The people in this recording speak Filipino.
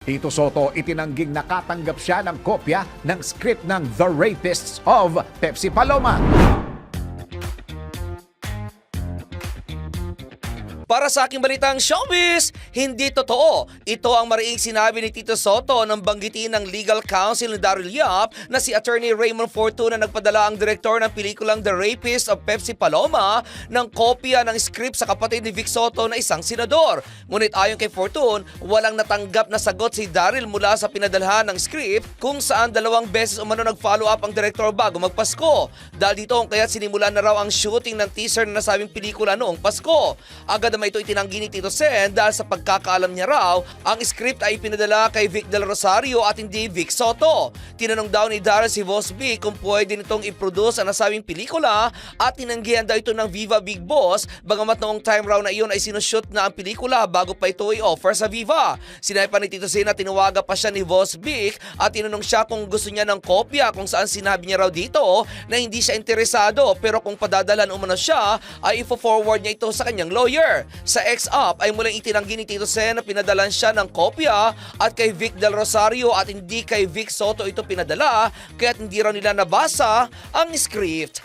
Tito Soto itinangging nakatanggap siya ng kopya ng script ng The Rapists of Pepsi Paloma. Para sa aking balitang showbiz, hindi totoo. Ito ang mariing sinabi ni Tito Soto nang banggitin ng legal counsel ni Daryl Yap na si Attorney Raymond Fortuna nagpadala ang direktor ng pelikulang The Rapist of Pepsi Paloma ng kopya ng script sa kapatid ni Vic Soto na isang senador. Ngunit ayon kay Fortune, walang natanggap na sagot si Daryl mula sa pinadalhan ng script kung saan dalawang beses umano nag-follow up ang direktor bago magpasko. Dahil dito kung kaya sinimulan na raw ang shooting ng teaser na nasabing pelikula noong Pasko. Agad naman ito itinanggi ni Tito Sen dahil sa pagkakaalam niya raw, ang script ay pinadala kay Vic Del Rosario at hindi Vic Soto. Tinanong daw ni Daryl si Boss B kung pwede nitong i-produce ang nasabing pelikula at tinanggihan daw ito ng Viva Big Boss bagamat noong time raw na iyon ay sinushoot na ang pelikula bago pa ito i-offer sa Viva. Sinabi pa ni Tito Sen na tinawaga pa siya ni Boss Vic at tinanong siya kung gusto niya ng kopya kung saan sinabi niya raw dito na hindi siya interesado pero kung padadalan umano siya ay ifo-forward niya ito sa kanyang lawyer. Sa X-Up ay muling itinanggi ni Tito Sen na pinadalan siya ng kopya at kay Vic Del Rosario at hindi kay Vic Soto ito pinadala kaya't hindi raw nila nabasa ang script.